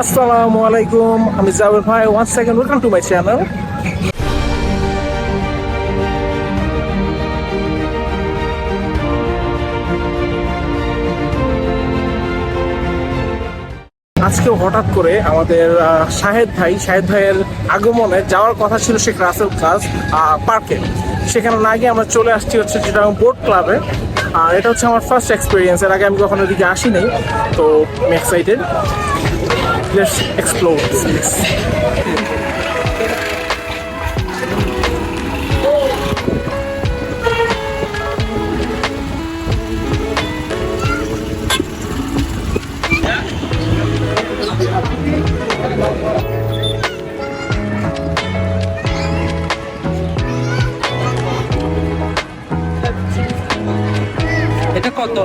আসসালামু আলাইকুম, আমি জাবের ভাই। One second welcome to my channel আজকে হঠাৎ করে আমাদের শাহেদ ভাই, শাহেদ ভাইয়ের আগমনে যাওয়ার কথা ছিল শেখ রাসেল ক্লাস পার্কে। সেখানে না গিয়ে আমরা চলে আসছি হচ্ছে যেটা বোট ক্লাবে। আর এটা হচ্ছে আমার ফার্স্ট এক্সপিরিয়েন্স এর আগে আমি কখনো এদিকে আসিনি, তো এক্সাইটেড লেটস এক্সপ্লোর এটা কত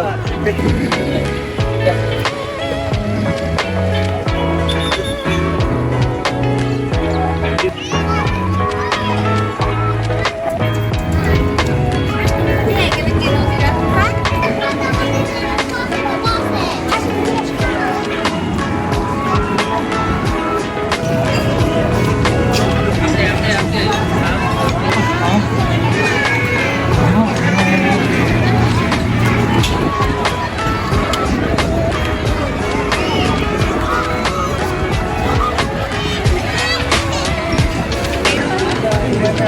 É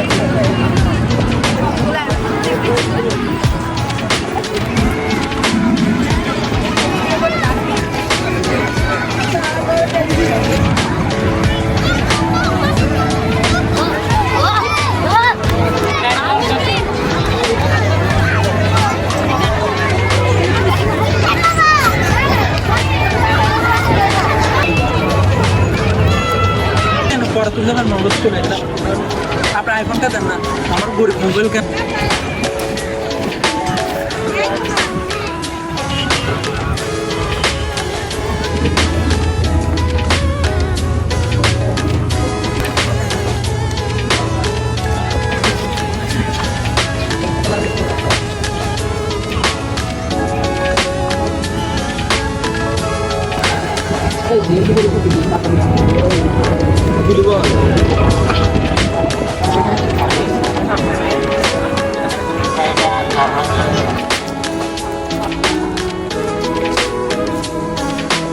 no na mão, vou te comer, tá? আপনার আইফোনটা দেন না। আমার গরিব মোবাইল কেন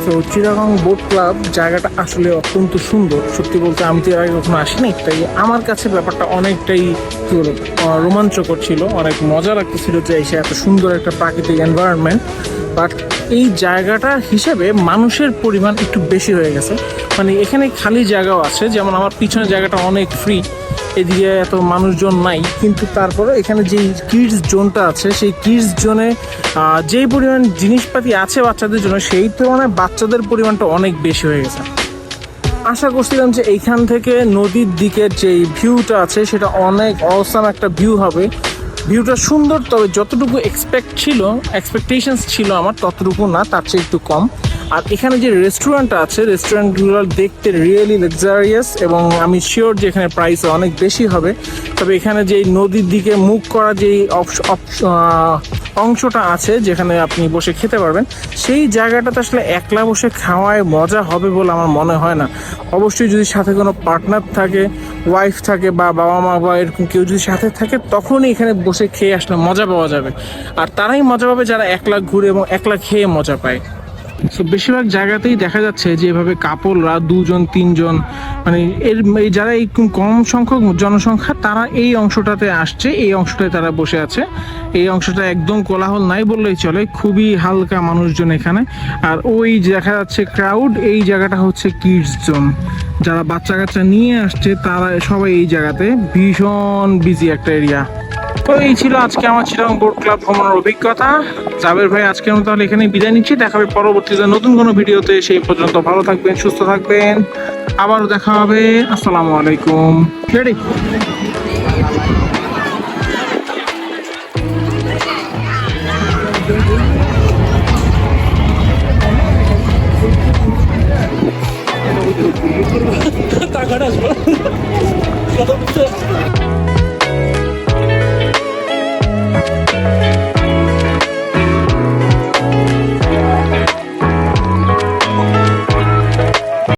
তো চিরাগং বোট ক্লাব জায়গাটা আসলে অত্যন্ত সুন্দর। সত্যি বলতে আমি তো এর আগে কখনো আসিনি, তাই আমার কাছে ব্যাপারটা অনেকটাই রোমাঞ্চকর ছিল, অনেক মজা লাগতেছিল যে এসে এত সুন্দর একটা প্রাকৃতিক এনভায়রনমেন্ট বাট এই জায়গাটা হিসেবে মানুষের পরিমাণ একটু বেশি হয়ে গেছে। মানে এখানে খালি জায়গাও আছে, যেমন আমার পিছনের জায়গাটা অনেক ফ্রি এদিকে এত মানুষজন নাই। কিন্তু তারপরে এখানে যে কিডস জোনটা আছে, সেই কিডস জোনে যেই পরিমাণ জিনিসপাতি আছে বাচ্চাদের জন্য, সেই তুলনায় বাচ্চাদের পরিমাণটা অনেক বেশি হয়ে গেছে। আশা করছিলাম যে এইখান থেকে নদীর দিকের যে ভিউটা আছে, সেটা অনেক অসাম একটা ভিউ হবে। ভিউটা সুন্দর, তবে যতটুকু এক্সপেক্ট ছিল এক্সপেকটেশনস ছিল আমার, ততটুকু না, তার চেয়ে একটু কম। আর এখানে যে রেস্টুরেন্টটা আছে রেস্টুরেন্টগুলো দেখতে রিয়েলি লাক্সারিয়াস এবং আমি শিওর যে এখানে প্রাইস অনেক বেশি হবে। তবে এখানে যে নদীর দিকে মুখ করা যেই যে অংশটা আছে যেখানে আপনি বসে খেতে পারবেন। সেই জায়গাটাতে আসলে একলা বসে খাওয়ায় মজা হবে বলে আমার মনে হয় না। অবশ্যই যদি সাথে কোনো পার্টনার থাকে ওয়াইফ থাকে বা বাবা মা বা এরকম কেউ যদি সাথে থাকে, তখনই এখানে বসে খেয়ে আসলে মজা পাওয়া যাবে। আর তারাই মজা পাবে যারা একলা ঘুরে এবং একলা খেয়ে মজা পায়। সো বেশিরভাগ জায়গাতেই দেখা যাচ্ছে যে এভাবে কাপড়রা দুজন, তিনজন মানে এর যারা এই কম- সংখ্যক জনসংখ্যা, তারা এই অংশটাতে আসছে, এই অংশটায় তারা বসে আছে। এই অংশটা একদম কোলাহল নাই বললেই চলে, খুবই হালকা মানুষজন এখানে। আর ওই দেখা যাচ্ছে ক্রাউড এই জায়গাটা হচ্ছে কিডস জোন যারা বাচ্চা কাচ্চা নিয়ে আসছে, তারা সবাই এই জায়গাতে। ভীষণ বিজি একটা এরিয়া তো এই ছিল আজকে আমার চিরাং বোর্ড ক্লাব ভ্রমণের অভিজ্ঞতা। জাবের ভাই, আজকের মতো তাহলে এখানে বিদায় নিচ্ছি। দেখাবে পরবর্তীতে নতুন কোনো ভিডিওতে। সেই পর্যন্ত ভালো থাকবেন, সুস্থ থাকবেন। আবারও দেখা হবে। আসসালামু আলাইকুম। রেডি